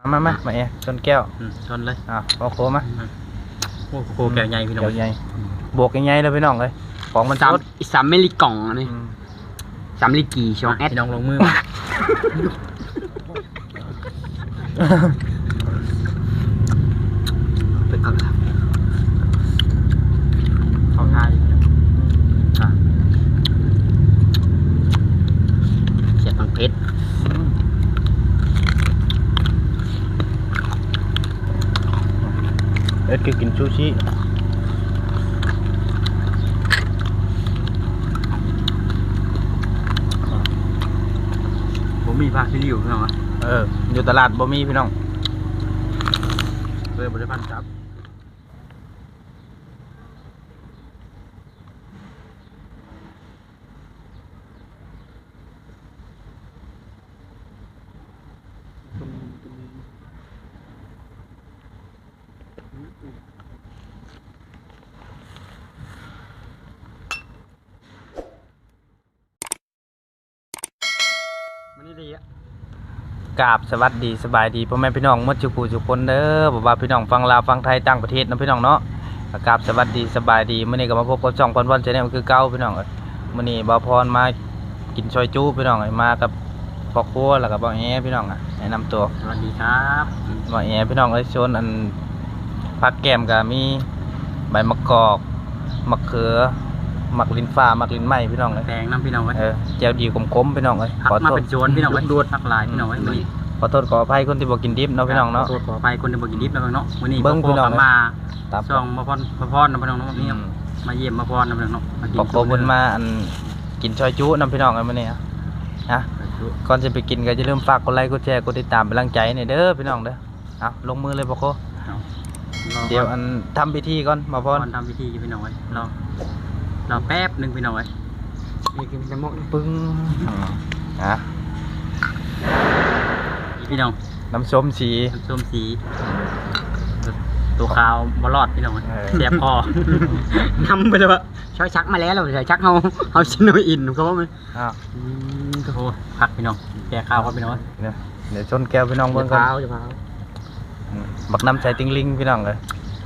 มามามามาเอะชนแก้วอืมชนเลยอะเอาโคมาโอ้โหแก้วใหญ่พี่น้องแก้วใหญ่บวกใหญ่ๆเลยพี่น้องเลยของมันสามสดสามเมลิกล่องอันนี่อืมสามลิกีช่องแอดพี่น้องลงมือมาไปก่อนครับเข้าท่าอยู่อะ เสียบตังเพชร เอ็ดคือกินซูชิผมมีภาคที่อยู่พี่น้องอะเออ อยู่ตลาดบ่มีพี่น้องเลยบริพันธ์ครับ มันนี่ดีอะกราบสวัสดีสบายดีพ่อแม่พี่น้องหมดจุกูจุกคนเด้อบ่ว่าพี่น้องฟังลาวฟังไทยต่างประเทศเนาะพี่น้องเนาะก็กราบสวัสดีสบายดีมื้อนี้ก็มาพบกับช่องพรพรแชนแนลคือเก่าพี่น้องเอ้ยมื้อนี้บ่าวพรมากินซอยจูพี่น้องเอ้ยมากับพ่อครัวแล้วก็บ่าวแอพี่น้องอะแนะนำตัวสวัสดีครับบ่าวแอพี่น้องเอ้ยโซนอัน ผักแก้มก็มีใบมะกอกมะเขือมักลิ้นฟ้ามักลิ้นไหม้พี่น้องเอ้ยแดงน้ำพี่น้องไว้เออแจ่วดีขมๆพี่น้องเอ้ยหักขอมาโทษเป็นโจรพี่น้องไว้ดวดหักลายพี่น้องไว้มื้อนี้ขอโทษขออภัยคนที่บ่กินดิบเนาะพี่น้องเนาะขโทษขอไปคนที่บ่กินดิบแล้วเนาะมื้อนี้เบิ่งพี่น้องพ่กลับมาตามช่องมาพรมาพรนะพี่น้องเนาะนี่ครับมาเยี่ยมมาพรนะพี่น้องเนาะมากินขอขอบคุณมาอันกินซอยจุนํพี่น้องกันมื้อนี้อะนะก่อนจะไปกินก็อย่าลืมฝากกดไลค์กดแชร์กดติดตามเป็นกำลังใจหน่อยเด้อพี่น้องเด้อเอาลงมือเลยพ่อโครอ เดี๋ยวอันทำพิธีก่อนมาพพ่อรทำพิธีอยู่พี่น้องไว้รอรอแป๊บหนึงพี่น้องไว้นี่กินจะมกปึ้งอะนี่พี่น้องน้ำส้มสี น้ำส้มสี ตัวขาวบอลอดพี่น้องไว้เออ เสียบคอนำไปเลยวะช้อยชักมาแล้วเราใส่ชักเอาเอาชิโนอินเขาว่ามันอ้าวอืมโอ้โหผักพี่น้องแกะข้าวครับพี่น้องไว้เดี๋ยวเดี๋ยวชนแก้วพี่น้องเบิ่งจะก่อนพาวจะพาวอืม บักน้ำใส่ติงลิงพี่น้องเลย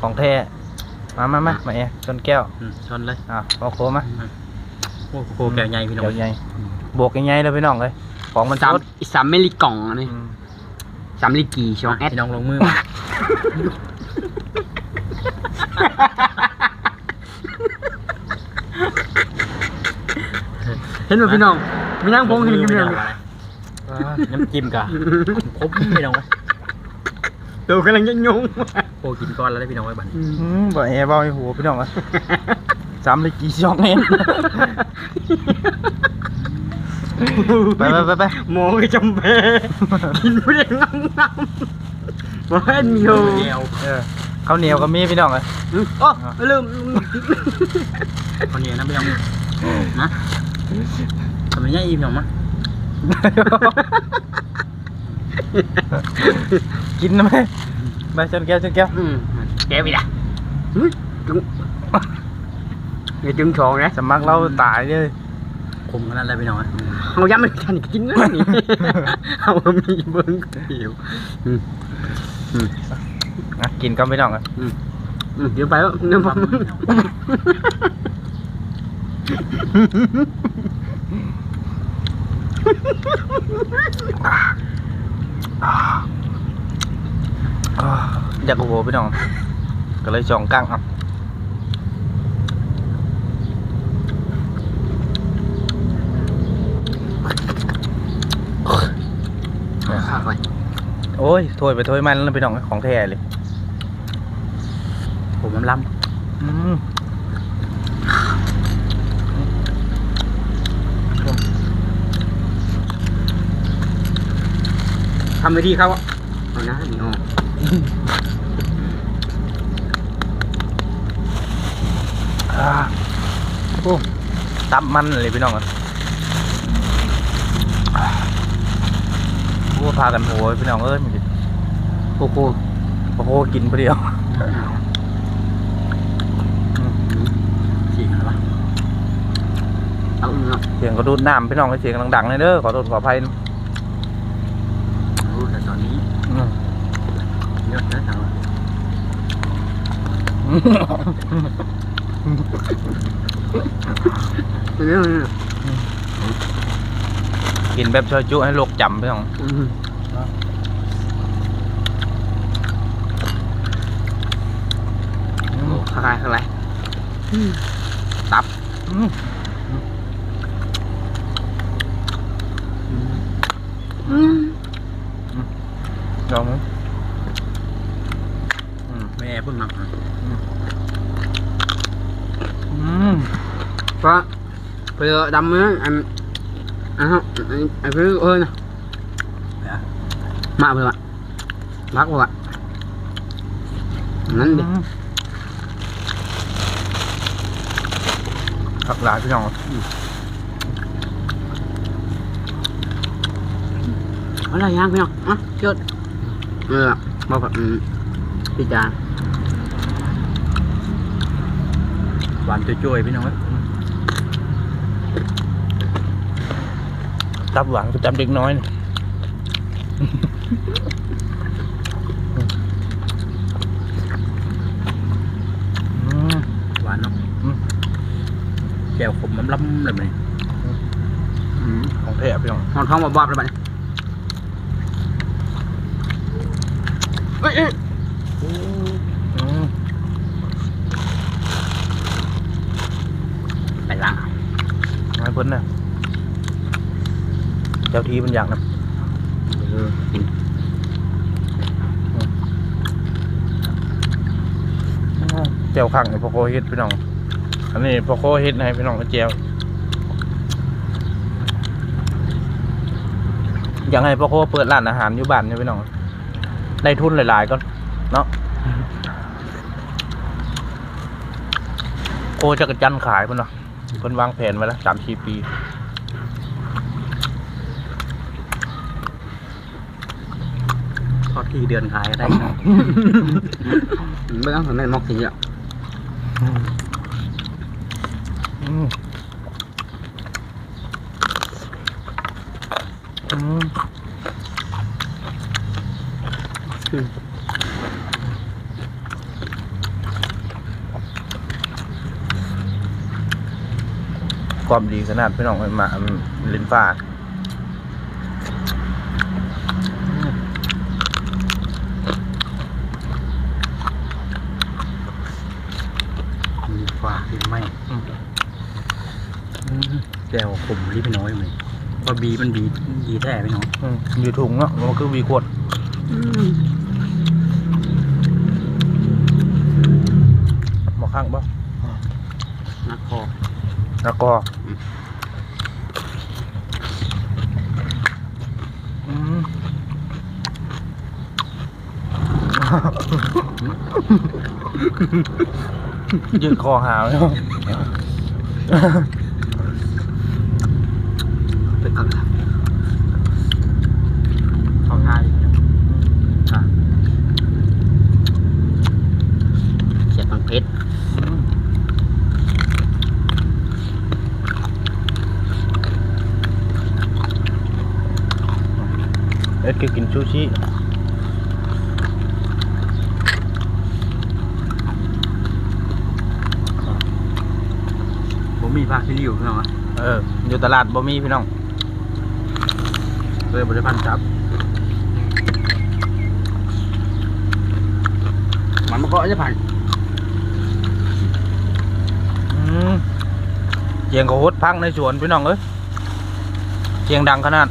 ของแท้มามามามาเอะชนแก้วอืมชนเลยอะพ่อโคมาโอ้โหแก้วใหญ่พี่น้องเดี๋ยวใหญ่บวกใหญ่ๆเลยพี่น้องเลยของมันสามสดสามเมลิกล่องอันนี่อืมสามลิกีช่องแอดพี่น้องลงมือมาเห็นไหมพี่น้องไม่นั่งพงเห็นกันพี่เลน้อยงน้ำจิ้มกะครบพี่น้องไว้ ตัวกำลังจะงงโอ้กินก้อนแล้วได้พี่น้องไว้บัดนี้อืมบ่แอร์บ่ไอ้หัวพี่น้องอะสามเลยกี่ช่องเองไปไปไปไปหมอก็จำเป็นกินไม่ได้งำงำมาเห็นอยู่เดียวเออข้าวเหนียวก็มีพี่น้องเลยโอ้ลืมคนเดียวนะพี่น้องนะทำไมเนี่ยอีพี่น้องมั้ย กินนะไหมไปชนแก้วชนแก้วอืมแกไปละอุ๊ยจุงเดี๋ยวจุงชองนะสมัครเราตายเลยคุมขนาดเลยพี่น้องอะเอาย้ำไม่ทันกินนะนี่เอามีเบิ้งเดียวอืมอะกินก็พี่น้องเลยอืมอืมเดี๋ยวไปแล้วน้ำมันอ่า อยากหัวพี่น้อง ก็เลยจองกั้งเอะข้าวไปโอ้ยถ้วยไปถ้วยมันแล้วพี่น้องของแท้เลย ผมน้ำล้อื ทำไปที่เขาอะเอานะนี่อ๋ออ่าโอ้ตับมันเลยพี่น้องอะอ่าโอ้พากันโหยพี่น้องเอ้ยมันสิโอ้โหโอ้โหกินไปเดียวำสี่กันปะเอาเนาะเสียงกระดูดน้ำพี่น้องเสียงดังๆเลยเด้อขอโทษขออภัยนะ รู้แต่ตอนนี้ อืม เป็นเรื่องนี้กินแบบช่วยจุให้โลกจำพี่น้องอืมโอ้ข้างไรข้างไรตับลองมั้ยอืม แม่เพิ่งนับ อืม เพราะเพื่อดำเนื้ออันอันฮะอันอันเพื่อเออนะมาเพื่อวะรักเพื่อวะนั่นดิผักหลายพี่น้องอะไรย่างพี่น้องอะเชิดเออมาแบบอืมพี่จานหวานจุ้ยๆพี่น้องเอ้ย ตับหวานก็จำเด็กน้อยนี่อืมหวานเนาะอืม แก้วขมล้ำๆเลยมันอืมของแท้พี่น้องหอนท้องบอบๆเลยบัดนี้เอ้ยเอ้ยอืมไปล้างให้ เพิ่นนะเจ้าทีมันอยากนะเจียวขังนี่พ่อโคเฮ็ดพี่น้อง อันนี้พ่อโคเฮ็ดให้พี่น้องก็เจียวอยากให้พ่อโคเปิดร้านอาหารอยู่บ้านเนี่ยพี่น้อง ได้ทุนหลายๆก็เนาะโคจะกระจันขายเพิ่นเนาะ เพิ่นวางแผนไว้แล้วสามสี่ปีทอดที่เดือนขายก็ได้นะไม่ต้องทำให้มอกสีอะอืมอืม ความดีขนาดพี่น้องมันมาลินฟ้ามีฟ้าที่ไม่อืมแก้วขมรีบน้อยเลยเพราะบีมันบีบีแท้พี่น้องอืมอยู่ถุงเนาะมันคือวีขวดหมอข้างป่ะ นักคอ แล้วก็อืมยืดคอหาวเนาะ ไปกันละเข้าง่ายอะเสียบตังเพชร เอ็ดคือกินซูชิผมมีผ้าที่ริ้วพี่น้องอะเออ อยู่ตลาดบ่มีพี่น้องเลยบริพันธ์จับ มันมันก็จะผ่านอืมเสียงเขาฮดพังในสวนพี่น้องเอ้ยเสียงดังขนาด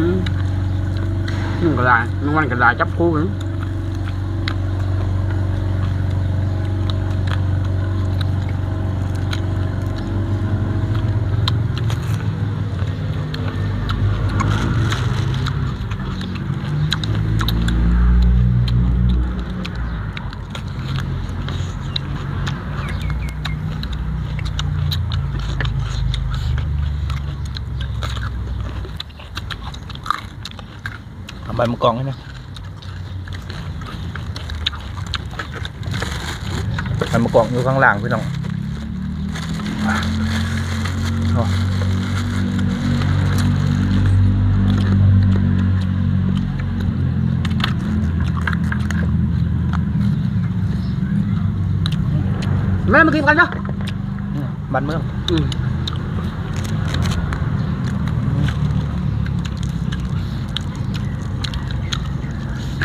อืม นึ่งกระดาษนึ่งวันกระดาษจับคู่ บมะกองให้นะใบมะกองอยู่ข้างล่างพี่น้องโอ้แม่มากินกันเนาะบ้านเมือง อืม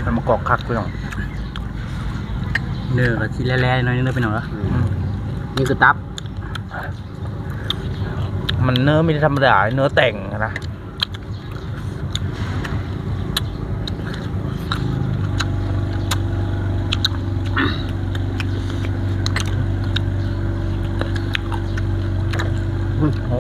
มันมา กอกคักไปหน่อยเนื้อก็ชิ้นแร่ๆหน้อยนึงเด้อพี่น้องเด้อนี่คือตับ มันเนื้อไม่ได้ธรรมดาเนื้อแต่งนะโอ้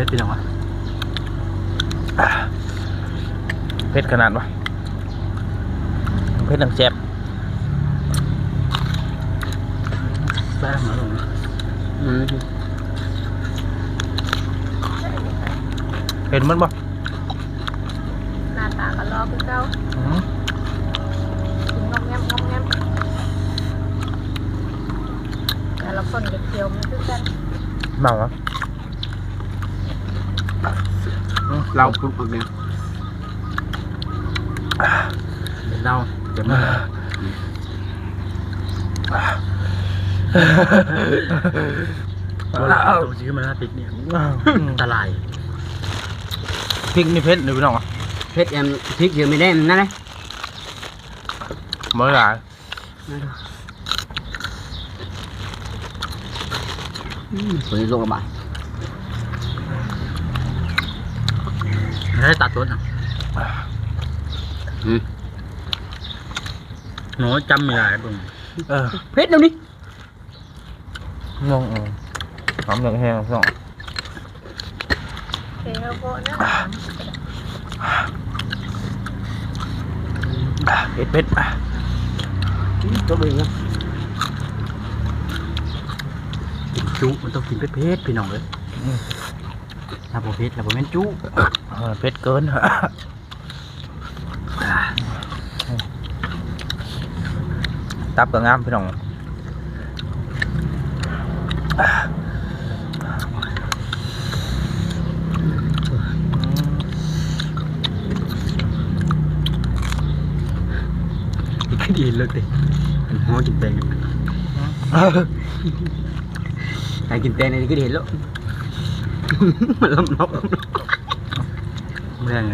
วัวเพชรพี่น้องวะเผ็ดขนาดวะเผ็ดดังแจ็บแซ่บมาลงอืมเห็นมันปะหน้าตาก็รอคือเก่าอืมกินงอมแงมงอมแงมแต่ละคนก็เคี้ยวมันคือกันเมาวะ เราปุ๊บเนี่ยเดี๋ยวเราเดี๋ยวมาตัวเราตัวซื้อมาแล้วปิกเนี่ยอันตรายพริกนี่เผ็ดหรือพี่น้องอะเพชรยังพริกยังไม่ได้นั่นเลยเมื่อไหร่อืมสวยโลกบา ให้ตัดต้นอะอืมหนูจำไม่ได้เบิ่งเออเพชรเดี๋ยวนี้งงเออหอมเหลืองแห้งพี่น้องเทเฮโบนะเผ็ดเผ็ดอะตัวเองนะกินจุมันต้องกินเพชรๆพี่น้องเลย ถ้าบ่เพชรแล้วบ่แม่นจุเออเผ็ดเกิน ตับกับงามพี่น้องอีกดีเลิกดิมันฮ้อกินแตงใครกินแตงในนี้ก็เห็นแล้ว มันล้มล้มเมื่อไง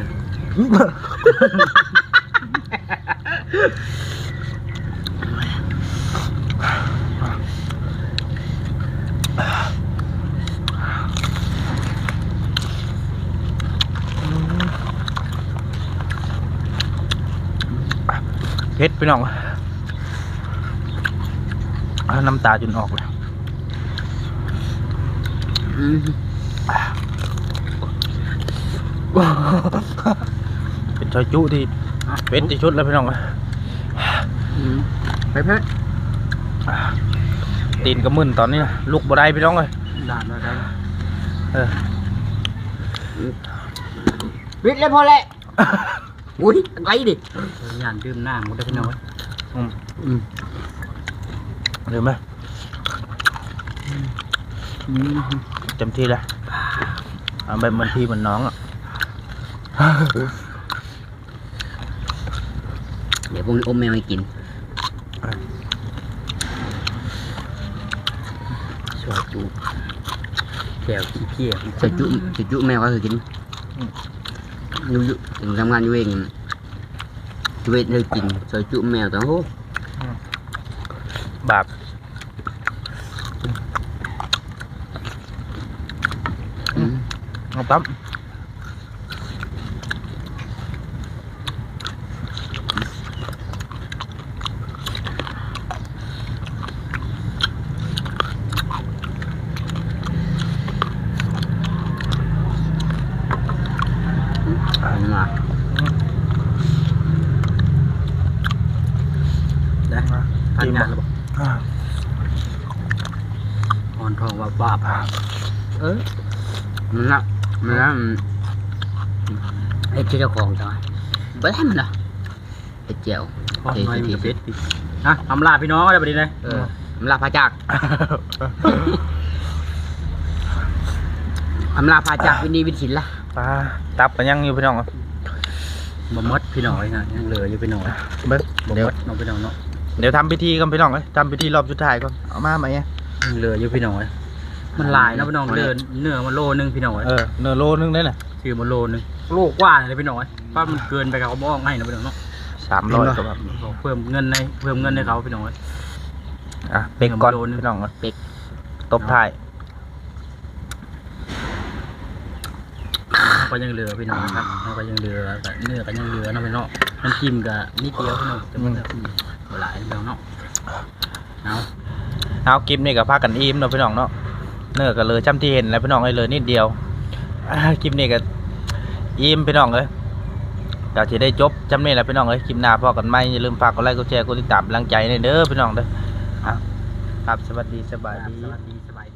เผ็ดพี่น้องน้ำตาจนออกเลย เป็นชอยจุที่เผ็ดที่ชุดแล้วพี่น้องอืมไปเพชรตีนกระมึนตอนนี้นะลูกบ่ได้พี่น้องเลยด่านแล้วได้เออวิทย์เลยพอแล้วอุ้ยอะไรดิยานดื่มน้ำหมดได้พี่น้องเว้ยอืมอืมเดี๋ยวไหมอืมเต็มที่เลยเอาแบบเหมันพี่เหมันน้องอะ เดี๋ยวพรุ่งนี้อมแมวให้กินสวยจุแก้วขี้เพี้ยจะจุจะจุแมวก็คือกินอยู่อยู่ถึงทำงานอยู่เองชีวิตเลยกินซอยจุแมวแต่โหบาปอืมน้องตั้ม เอามา ได้ทานงานแล้วบอก อ่า อ่อนทองว่าบาป เออมันละ มันละอืมไอ้เจ้าของจังไปได้มันละเผ็ดเจียวพอหน่นก็เผ็ดอีกอะอำลาพี่น้องได้ประเด็นเลยเอออำลาพาจากอำลาพาจากวินีวินศิลป์ละปลาตับกันยังอยู่พี่น้องเอ้ยบ่มดพี่น้องเลยนะยังเหลืออยู่พี่น้องเบิ้งบ่หเดี๋ยวน้องพี่น้องเนาะเดี๋ยวทำพิธีกันพี่น้องเอ้ยทำพิธีรอบสุดท้ายก่อนเอามาไหมเนี่ยเหลืออยู่พี่น้องเลย มันหลายเนาะพี่น้องเหลือเนื้อมันโลนึงพี่น้องเลยเออเนื้อโลนึงได้น่ะซื้อมาโลนึงโลกว่าเลยพี่น้องเลยป้ามันเกินไปกับเขาบอกให้นะพี่น้องเนาะสามร้อยกว่าบาทบอกเพิ่มเงินในเพิ่มเงินให้เขาพี่น้องเลยอะเป็กก่อนเนื้อโลนึงพี่น้องเอ้ยเป็กตบท้ายเขาก็ยังเหลือพี่น้องครับเขาก็ยังเหลือแต่เนื้อก็ยังเหลือเนาะพี่น้องน้ำจิ้มก็นิดเดียวพี่น้องจะมันแบบหลายพี่น้องเนาะเอาเอากิมนี่กับพากันอิ่มเนาะพี่น้องเนาะ เนื้อก็เลยจำที่เห็นแล้วพี่น้องเอ้ยเลยนิดเดียวคลิปนี้ก็อิ่มพี่น้องเลยเดี๋ยวจะได้จบจำนี่แหละพี่น้องเอ้ยคลิปหน้าพอกันไหมอย่าลืมฝากกดไลค์กดแชร์กดติดตามกำลังใจในเด้อพี่น้องเด้อครับสวัสดีสบายดีสวัสดีสบายดี